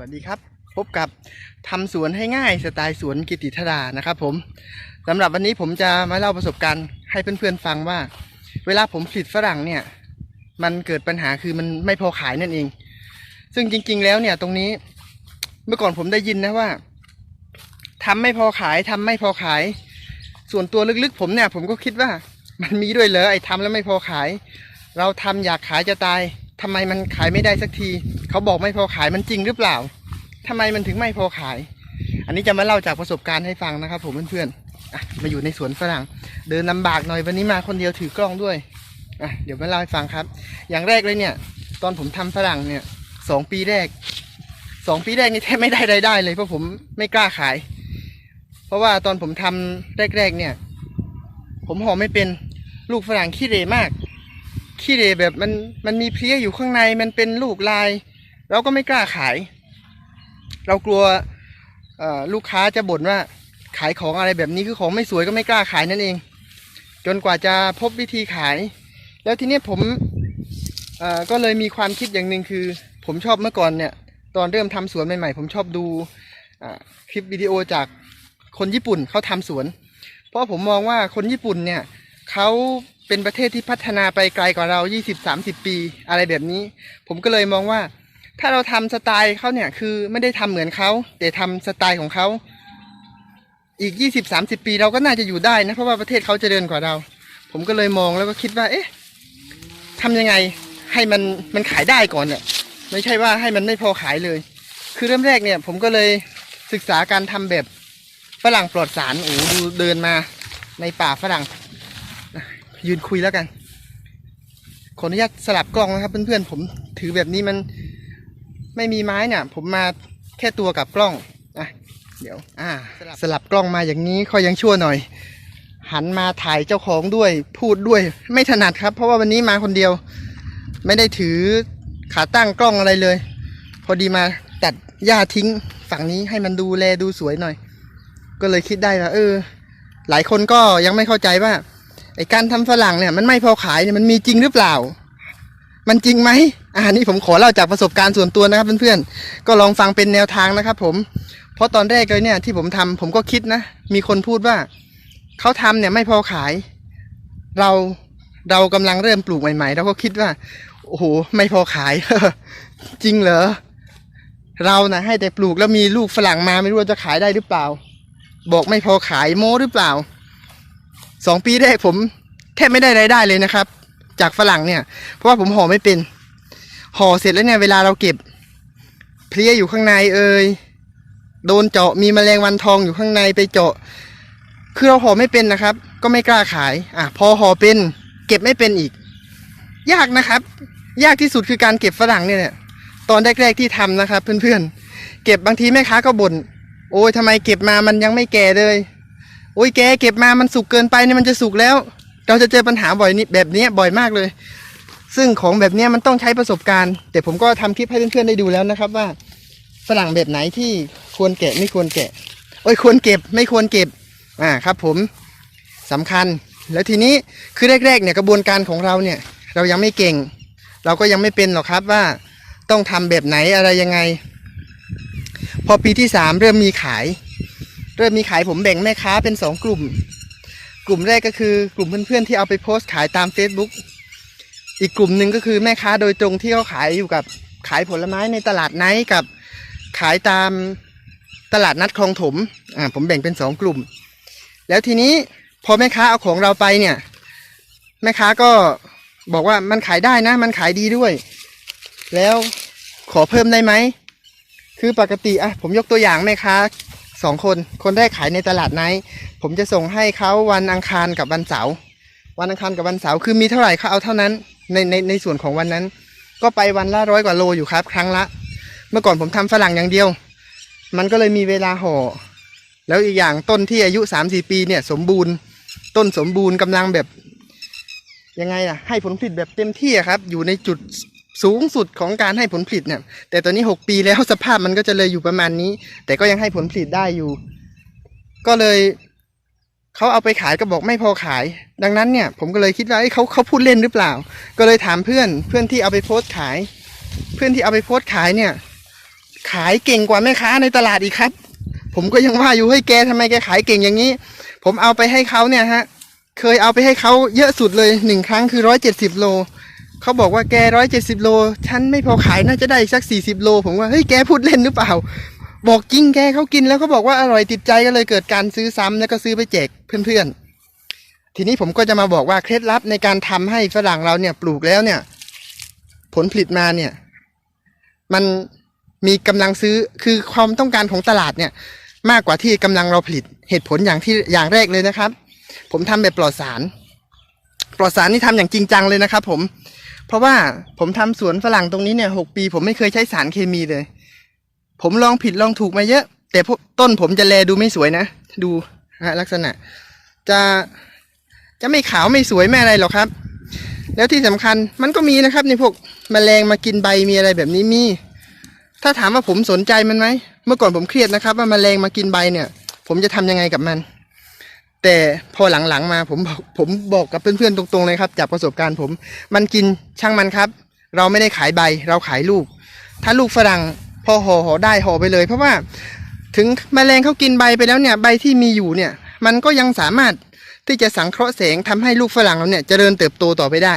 สวัสดีครับ พบกับทำสวนให้ง่ายสไตล์สวนกิติธดานะครับผมสำหรับวันนี้ผมจะมาเล่าประสบการณ์ให้เพื่อนๆฟังว่า เวลาผมผลิตฝรั่งเนี่ยมันเกิดปัญหาคือมันไม่พอขายนั่นเอง ซึ่งจริง ๆ แล้วเนี่ยตรงนี้เมื่อก่อนผมได้ยินนะว่าทำไม่พอขายทำไม่พอขาย ส่วนตัวลึกๆ ผมเนี่ยผมก็คิดว่ามันมีด้วยเหรอไอ้ทำแล้วไม่พอขาย เราทำอยากขายจะตาย ทำไมมันขายไม่ได้สักที เขาบอกไม่พอขายมันจริงหรือเปล่าทำไมมันถึงไม่พอขาย อันนี้จะมาเล่าจากประสบการณ์ให้ฟังนะครับ ผมเพื่อนๆมาอยู่ในสวนฝรั่ง เดินลำบากหน่อยวันนี้มาคนเดียวถือกล้องด้วยเดี๋ยวมาเล่าให้ฟังครับ อย่างแรกเลยเนี่ย ตอนผมทำฝรั่งเนี่ยสองปีแรกสองปีแรกนี่แทบไม่ได้รายได้เลยเพราะผมไม่กล้าขาย เพราะว่าตอนผมทำแรกๆเนี่ย ผมห่อไม่เป็นลูกฝรั่งขี้เร่มาก ขี้เหร่แบบมันมันมีเพลี้ยอยู่ข้างในมันเป็นลูกลาย เราก็ไม่กล้าขาย เรากลัวลูกค้าจะบ่นว่าขายของอะไรแบบนี้คือของไม่สวยก็ไม่กล้าขายนั่นเอง จนกว่าจะพบวิธีขาย แล้วทีนี้ผมก็เลยมีความคิดอย่างหนึ่งคือ ผมชอบเมื่อก่อนเนี่ย ตอนเริ่มทำสวนใหม่ๆผมชอบดูอ่าคลิปวิดีโอจากคนญี่ปุ่นเขาทำสวน เพราะผมมองว่าคนญี่ปุ่นเนี่ยเขา เป็นประเทศที่พัฒนาไปไกลกว่าเรา 20-30 ปี อะไรแบบนี้ ผมก็เลยมองว่า ถ้าเราทำสไตล์เขาเนี่ยคือไม่ได้ทำเหมือนเขาแต่ทำสไตล์ของเขาอีก 20-30 ปีเราก็น่าจะอยู่ได้นะเพราะว่าประเทศเขาเจริญกว่าเรา ผมก็เลยมองแล้วก็คิดว่า เอ๊ะทำยังไงให้มันมันขายได้ก่อนเนี่ยไม่ใช่ว่าให้มันไม่พอขายเลย คือเริ่มแรกเนี่ย ผมก็เลยศึกษาการทำแบบฝรั่งปลอดสารโอ้ดูเดินมาในป่าฝรั่ง ยืนคุยแล้วกัน ขออนุญาตสลับกล้องนะครับ เพื่อนๆผมถือแบบนี้มันไม่มีไม้เนี่ย ผมมาแค่ตัวกับกล้องอะเดี๋ยว อ่า สลับกล้องมาอย่างนี้ค่อยยังชั่วหน่อย หันมาถ่ายเจ้าของด้วย พูดด้วย ไม่ถนัดครับ เพราะว่าวันนี้มาคนเดียว ไม่ได้ถือขาตั้งกล้องอะไรเลย พอดีมาตัดหญ้าทิ้งฝั่งนี้ให้มันดูแลดูสวยหน่อย ก็เลยคิดได้ว่าเออ หลายคนก็ยังไม่เข้าใจว่า ไอการทำฝรั่งเนี่ยมันไม่พอขายเนี่ยมันมีจริงหรือเปล่า มันจริงไหมอ่านี่ผมขอเล่าจากประสบการณ์ส่วนตัวนะครับเพื่อนๆก็ลองฟังเป็นแนวทางนะครับ ผมเพราะตอนแรกเลยเนี่ยที่ผมทำผมก็คิดนะ มีคนพูดว่าเขาทำเนี่ยไม่พอขาย เราเรากำลังเริ่มปลูกใหม่ๆเราก็คิดว่าโอ้โหไม่พอขาย จริงเหรอเรานะให้แต่ปลูกแล้วมีลูกฝรั่งมาไม่รู้จะขายได้หรือเปล่า บอกไม่พอขายโม้หรือเปล่า สองปีแรกผมแทบไม่ได้รายได้เลยนะครับ จากฝรั่งเนี่ย เพราะว่าผมห่อไม่เป็น ห่อเสร็จแล้วเนี่ยเวลาเราเก็บ เพลี้ยอยู่ข้างในเอ่ยโดนเจาะมีแมลงวันทองอยู่ข้างในไปเจาะ คือเราห่อไม่เป็นนะครับ ก็ไม่กล้าขายอะพอห่อเป็น เก็บไม่เป็นอีก ยากนะครับ ยากที่สุดคือการเก็บฝรั่งเนี่ยเนี่ยตอนแรกๆที่ทำนะครับ เพื่อนๆเก็บบางทีแม่ค้าก็บ่นโอ้ยทำไมเก็บมามันยังไม่แก่เลย โอ้ยแกเก็บมามันสุกเกินไปเนี่ยมันจะสุกแล้ว เราจะเจอปัญหาบ่อยนี้แบบนี้บ่อยมากเลย ซึ่งของแบบนี้มันต้องใช้ประสบการณ์ แต่ผมก็ทำคลิปให้เพื่อนๆได้ดูแล้วนะครับว่าฝรั่งแบบไหนที่ควรแกะไม่ควรแกะ โอ้ยควรเก็บไม่ควรเก็บอ่าครับ ผมสำคัญ แล้วทีนี้คือแรกๆเนี่ยกระบวนการของเราเนี่ย เรายังไม่เก่ง เราก็ยังไม่เป็นหรอกครับว่าต้องทำแบบไหนอะไรยังไง พอปีที่สามเริ่มมีขาย เริ่มมีขายผมแบ่งแม่ค้าเป็นสองกลุ่ม กลุ่มแรกก็คือกลุ่มเพื่อนๆที่เอาไปโพสต์ขายตาม Facebook อีกกลุ่มหนึ่งก็คือแม่ค้าโดยตรงที่เขาขายอยู่กับขายผลไม้ในตลาดไนท์กับขายตามตลาดนัดคลองถมอ่าผมแบ่งเป็นสองกลุ่ม แล้วทีนี้พอแม่ค้าเอาของเราไปเนี่ย แม่ค้าก็บอกว่ามันขายได้นะ มันขายดีด้วย แล้วขอเพิ่มได้ไหม คือปกติอะผมยกตัวอย่างแม่ค้า สองคน คนแรกขายในตลาดไนท์ผมจะส่งให้เขาวันอังคารกับวันเสาร์วันอังคารกับวันเสาร์คือมีเท่าไหร่เขาเอาเท่านั้นในในในส่วนของวันนั้น ก็ไปวันละร้อยกว่าโลอยู่ครับ ครั้งละ เมื่อก่อนผมทำฝรั่งอย่างเดียว มันก็เลยมีเวลาห่อแล้วอีกอย่างต้นที่อายุสามสี่ปีเนี่ยสมบูรณ์ ต้นสมบูรณ์กำลังแบบยังไงล่ะให้ผลผลิตแบบเต็มที่ครับ อยู่ในจุด สูงสุดของการให้ผลผลิตเนี่ย แต่ตอนนี้หกปีแล้วสภาพมันก็จะเลยอยู่ประมาณนี้ แต่ก็ยังให้ผลผลิตได้อยู่ ก็เลยเขาเอาไปขายก็บอกไม่พอขาย ดังนั้นเนี่ย ผมก็เลยคิดว่าเขาเขาพูดเล่นหรือเปล่า ก็เลยถามเพื่อนเพื่อนที่เอาไปโพสต์ขาย เพื่อนที่เอาไปโพสต์ขายเนี่ย ขายเก่งกว่าแม่ค้าในตลาดอีกครับ ผมก็ยังว่าอยู่เฮ้แกทำไมแกขายเก่งอย่างนี้ ผมเอาไปให้เขาเนี่ยฮะ เคยเอาไปให้เขาเยอะสุดเลยหนึ่งครั้งคือร้อยเจ็ดสิบโล เขาบอกว่าแกร้อยเจ็ดสิบโล ฉันไม่พอขายน่าจะได้อีกสักสี่สิบโล ผมว่าเฮ้ยแกพูดเล่นหรือเปล่า บอกจริงแกเขากินแล้วเขาบอกว่าอร่อยติดใจก็เลยเกิดการซื้อซ้ำแล้วก็ซื้อไปแจกเพื่อนๆ ทีนี้ผมก็จะมาบอกว่าเคล็ดลับในการทำให้ฝรั่งเราเนี่ยปลูกแล้วเนี่ย ผลผลิตมาเนี่ย มันมีกำลังซื้อคือความต้องการของตลาดเนี่ย มากกว่าที่กำลังเราผลิตเหตุผลอย่างที่อย่างแรกเลยนะครับ ผมทำแบบปลอดสาร ปลอดสารนี่ทำอย่างจริงจังเลยนะครับ ผม เพราะว่าผมทำสวนฝรั่งตรงนี้เนี่ยหกปี ผมไม่เคยใช้สารเคมีเลย ผมลองผิดลองถูกมาเยอะ แต่พวกต้นผมจะแลดูไม่สวยนะ ดูฮะลักษณะ จะจะไม่ขาวไม่สวยไม่อะไรหรอกครับ แล้วที่สำคัญมันก็มีนะครับในพวกแมลงมากินใบมีอะไรแบบนี้มี ถ้าถามว่าผมสนใจมันไหมเมื่อก่อนผมเครียดนะครับ ว่าแมลงมากินใบเนี่ย ผมจะทำยังไงกับมัน แต่พอหลังๆมาผมบอกผมบอกกับเพื่อนๆตรงๆเลยครับ จากประสบการณ์ผม มันกินช่างมันครับ เราไม่ได้ขายใบเราขายลูก ถ้าลูกฝรั่งพอห่อห่อได้ห่อไปเลย เพราะว่าถึงแมลงเขากินใบไปแล้วเนี่ยใบที่มีอยู่เนี่ย มันก็ยังสามารถที่จะสังเคราะห์แสงทำให้ลูกฝรั่งเราเนี่ยเจริญเติบโตต่อไปได้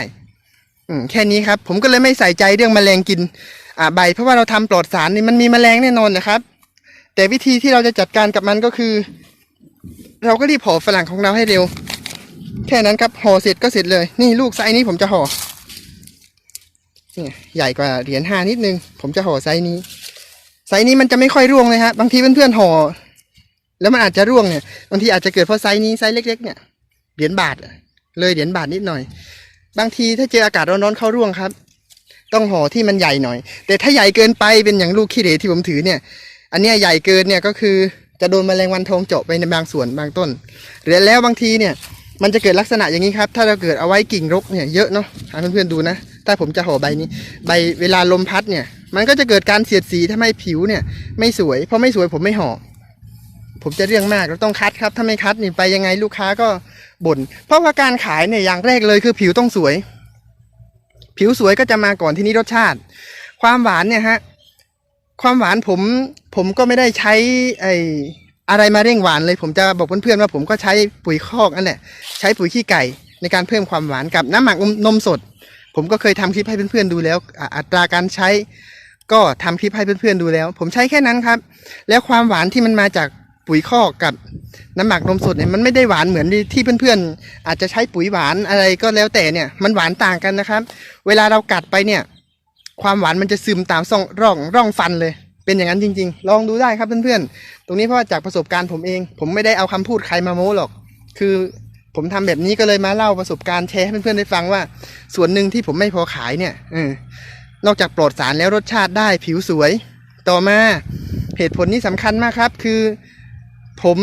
อืแค่นี้ครับ ผมก็เลยไม่ใส่ใจเรื่องแมลงกินอ่าใบ เพราะว่าเราทำปลอดสารนี่มันมีแมลงแน่นอนนะครับ แต่วิธีที่เราจะจัดการกับมันก็คือ เราก็รีบห่อฝรั่งของเราให้เร็ว แค่นั้นครับห่อเสร็จก็เสร็จเลย นี่ลูกไซส์นี้ผมจะห่อนี่ใหญ่กว่าเหรียญห้านิดนึง ผมจะห่อไซส์นี้ ไซส์นี้มันจะไม่ค่อยร่วงเลยฮะบางทีเพื่อนๆห่อแล้วมันอาจจะร่วงเนี่ยบางทีอาจจะเกิดเพราะไซส์นี้ไซส์เล็ก ๆ เนี่ยเหรียญบาทเลยเหรียญบาทนิดหน่อย บางทีถ้าเจออากาศร้อนๆเข้าร่วงครับ ต้องห่อที่มันใหญ่หน่อย แต่ถ้าใหญ่เกินไปเป็นอย่างลูกขี้เหร่ที่ผมถือเนี่ย อันเนี้ยใหญ่เกินเนี่ยก็คือ จะโดนแมลงวันทองเจาะไปในบางส่วนบางต้นหรือแล้วบางทีเนี่ยมันจะเกิดลักษณะอย่างนี้ครับ ถ้าเราเกิดเอาไว้กิ่งรกเนี่ยเยอะเนาะให้เพื่อนๆดูนะ ถ้าผมจะห่อใบนี้ ใบเวลาลมพัดเนี่ย มันก็จะเกิดการเสียดสีทำให้ผิวเนี่ยไม่สวย เพราะไม่สวยผมไม่ห่อ ผมจะเรื่องมากเราต้องคัดครับ ถ้าไม่คัดนี่ไปยังไงลูกค้าก็บ่น เพราะว่าการขายเนี่ยอย่างแรกเลยคือผิวต้องสวย ผิวสวยก็จะมาก่อนที่นี้รสชาติ ความหวานเนี่ยฮะ ความหวานผมผมก็ไม่ได้ใช้ไออะไรมาเร่งหวานเลย ผมจะบอกเพื่อนๆว่าผมก็ใช้ปุ๋ยคอกนั่นแหละใช้ปุ๋ยขี้ไก่ในการเพิ่มความหวานกับน้ำหมักนมสด ผมก็เคยทำคลิปให้เพื่อนๆดูแล้วอัตราการใช้ ก็ทำคลิปให้เพื่อนๆดูแล้ว ผมใช้แค่นั้นครับ แล้วความหวานที่มันมาจากปุ๋ยคอกกับน้ำหมักนมสดเนี่ยมันไม่ได้หวานเหมือนที่เพื่อนๆอาจจะใช้ปุ๋ยหวานอะไรก็แล้วแต่เนี่ยมันหวานต่างกันนะครับ เวลาเรากัดไปเนี่ย ความหวานมันจะซึมตามซองร่องร่องฟันเลย เป็นอย่างนั้นจริง ๆ ลองดูได้ครับเพื่อนๆ ตรงนี้เพราะว่าจากประสบการณ์ผมเอง ผมไม่ได้เอาคำพูดใครมาโม้หรอก คือผมทำแบบนี้ก็เลยมาเล่าประสบการณ์แชร์ให้เพื่อนๆได้ฟังว่า ส่วนหนึ่งที่ผมไม่พอขายเนี่ยออนอกจากปลอดสารแล้วรสชาติได้ผิวสวย ต่อมาเหตุผลนี้สำคัญมากครับ คือผม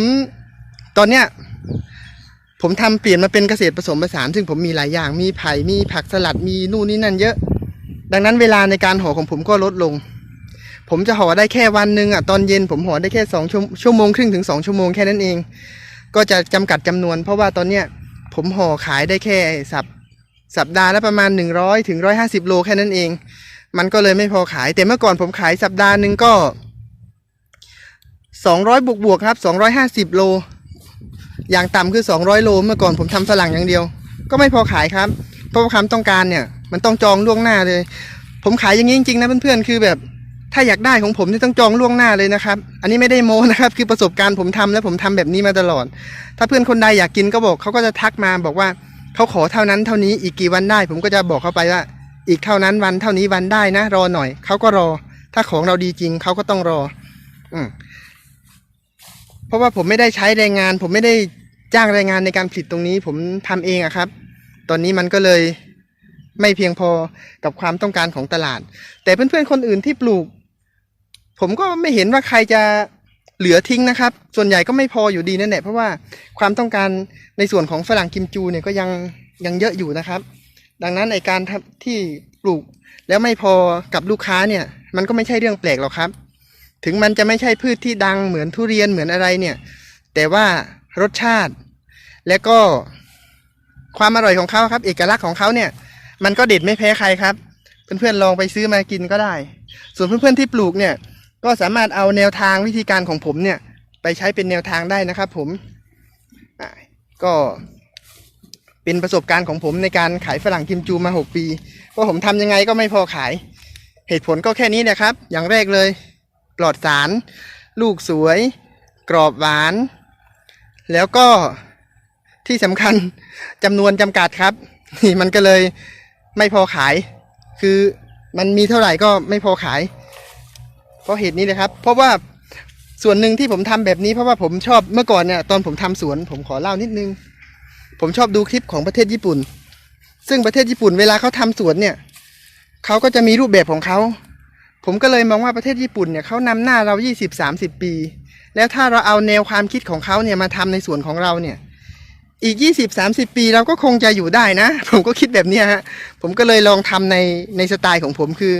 ตอนเนี้ยผมทำเปลี่ยนมาเป็นเกษตรผสมผสาน ซึ่งผมมีหลายอย่างมีไผ่มีผักสลัดมีนู่นนี่นั่นเยอะ ดังนั้นเวลาในการห่อของผมก็ลดลง ผมจะห่อได้แค่วันหนึ่งอะตอนเย็นผมห่อได้แค่สองชั่วชั่วโมงครึ่งถึงสองชั่วโมงแค่นั้นเอง ก็จะจำกัดจำนวน เพราะว่าตอนเนี้ยผมห่อขายได้แค่สัปสัปดาห์ละประมาณหนึ่งร้อยถึงร้อยห้าสิบโลแค่นั้นเอง มันก็เลยไม่พอขาย แต่เมื่อก่อนผมขายสัปดาห์หนึ่งก็สองร้อยบวกบวกครับสองร้อยห้าสิบโล อย่างต่ำคือสองร้อยโล เมื่อก่อนผมทำฝรั่งอย่างเดียว ก็ไม่พอขายครับ เพราะความต้องการเนี่ย มันต้องจองล่วงหน้าเลย ผมขายอย่างนี้จริงๆนะเพื่อนๆคือแบบ ถ้าอยากได้ของผมนี่ต้องจองล่วงหน้าเลยนะครับ อันนี้ไม่ได้โมนะครับ คือประสบการณ์ผมทำแล้วผมทำแบบนี้มาตลอด ถ้าเพื่อนคนใดอยากกินก็บอกเขาก็จะทักมาบอกว่าเขาขอเท่านั้นเท่านี้อีกกี่วันได้ ผมก็จะบอกเขาไปว่า อีกเท่านั้นวันเท่านี้วันได้นะ รอหน่อยเขาก็รอ ถ้าของเราดีจริงเขาก็ต้องรอ อืมเพราะว่าผมไม่ได้ใช้แรงงาน ผมไม่ได้จ้างแรงงานในการผลิตตรงนี้ ผมทำเองอะครับ ตอนนี้มันก็เลย ไม่เพียงพอกับความต้องการของตลาด แต่เพื่อนๆคนอื่นที่ปลูก ผมก็ไม่เห็นว่าใครจะเหลือทิ้งนะครับ ส่วนใหญ่ก็ไม่พออยู่ดีนั่นแหละเพราะว่าความต้องการในส่วนของฝรั่งกิมจูเนี่ยก็ยังยังเยอะอยู่นะครับ ดังนั้นในการทำที่ปลูกแล้วไม่พอกับลูกค้าเนี่ย มันก็ไม่ใช่เรื่องแปลกหรอกครับ ถึงมันจะไม่ใช่พืชที่ดังเหมือนทุเรียนเหมือนอะไรเนี่ย แต่ว่ารสชาติ และก็ความอร่อยของเขาครับ เอกลักษณ์ของเขาเนี่ย มันก็เด็ดไม่แพ้ใครครับ เพื่อนๆลองไปซื้อมากินก็ได้ ส่วนเพื่อนๆที่ปลูกเนี่ย ก็สามารถเอาแนวทางวิธีการของผมเนี่ย ไปใช้เป็นแนวทางได้นะครับผมก็เป็นประสบการณ์ของผมในการขายฝรั่งกิมจูมา 6 ปีว่าผมทำยังไงก็ไม่พอขาย เหตุผลก็แค่นี้นะครับ อย่างแรกเลยปลอดสาร ลูกสวย กรอบหวาน แล้วก็ที่สำคัญจำนวนจำกัดครับ นี่มันก็เลย ไม่พอขาย คือมันมีเท่าไหร่ก็ไม่พอขาย เพราะเหตุนี้เลยครับ เพราะว่าส่วนหนึ่งที่ผมทำแบบนี้เพราะว่าผมชอบเมื่อก่อนเนี่ยตอนผมทำสวนผมขอเล่านิดนึง ผมชอบดูคลิปของประเทศญี่ปุ่น ซึ่งประเทศญี่ปุ่นเวลาเขาทำสวนเนี่ยเขาก็จะมีรูปแบบของเขาผมก็เลยมองว่าประเทศญี่ปุ่นเนี่ยเขานำหน้าเรา 20-30 ปี แล้วถ้าเราเอาแนวความคิดของเขาเนี่ยมาทำในสวนของเราเนี่ย อีก 20-30 ปีเราก็คงจะอยู่ได้นะ ผมก็คิดแบบนี้ฮะ ผมก็เลยลองทำในในสไตล์ของผมคือ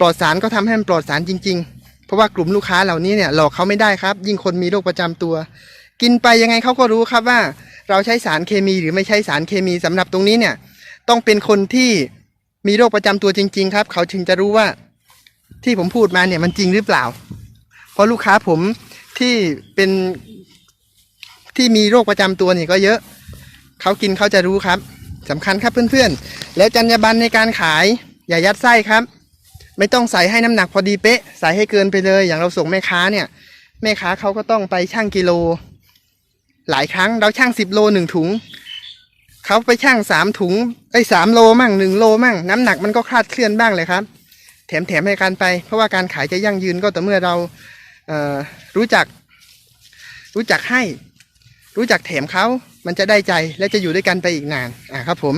ปลอดสารก็ทำให้มันปลอดสารจริง ๆ เพราะว่ากลุ่มลูกค้าเหล่านี้เนี่ยหลอกเขาไม่ได้ครับ ยิ่งคนมีโรคประจำตัว กินไปยังไงเขาก็รู้ครับว่า เราใช้สารเคมีหรือไม่ใช้สารเคมีสำหรับตรงนี้เนี่ย ต้องเป็นคนที่มีโรคประจำตัวจริง ๆ ครับ เขาถึงจะรู้ว่าที่ผมพูดมาเนี่ยมันจริงหรือเปล่า เพราะลูกค้าผมที่เป็นที่มีโรคประจำตัวเนี่ยก็เยอะ เขากินเขาจะรู้ครับสำคัญครับเพื่อนๆ แล้วจรรยาบรรณในการขายอย่ายัดไส้ครับ ไม่ต้องใส่ให้น้ำหนักพอดีเป๊ะ ใส่ให้เกินไปเลย อย่างเราส่งแม่ค้าเนี่ย แม่ค้าเขาก็ต้องไปชั่งกิโล หลายครั้งเราชั่งสิบโลหนึ่งถุงเขาไปชั่งสามถุงไอ้สามโลมั่งหนึ่งโลมั่งน้ำหนักมันก็คลาดเคลื่อนบ้างเลยครับ แถมแถมให้กันไป เพราะว่าการขายจะยั่งยืนก็ต่อเมื่อเราเรู้จัก รู้จักให้ รู้จักแถมเขามันจะได้ใจและจะอยู่ด้วยกันไปอีกนานอ่าครับผม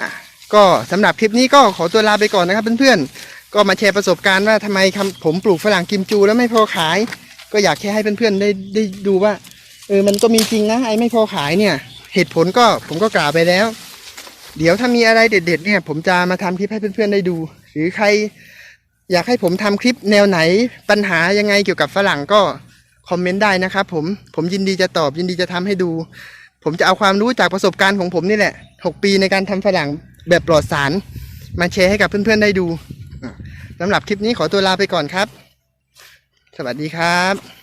อะก็สำหรับคลิปนี้ก็ขอตัวลาไปก่อนนะครับเพื่อนๆก็มาแชร์ประสบการณ์ว่าทำไมผมปลูกฝรั่งกิมจูแล้วไม่พอขาย ก็อยากแค่ให้เพื่อนๆได้ได้ดูว่าเออมันก็มีจริงนะไอ้ไม่พอขายเนี่ย เหตุผลก็ผมก็กล่าวไปแล้ว เดี๋ยวถ้ามีอะไรเด็ด ๆ เนี่ย ผมจะมาทำคลิปให้เพื่อนๆได้ดู หรือใคร อยากให้ผมทำคลิปแนวไหนปัญหายังไงเกี่ยวกับฝรั่งก็ คอมเมนต์ได้นะครับผมผมยินดีจะตอบยินดีจะทำให้ดู ผมจะเอาความรู้จากประสบการณ์ของผมนี่แหละ 6 ปีในการทำฝรั่งแบบปลอดสาร มาแชร์ให้กับเพื่อนๆได้ดูสำหรับคลิปนี้ขอตัวลาไปก่อนครับ สวัสดีครับ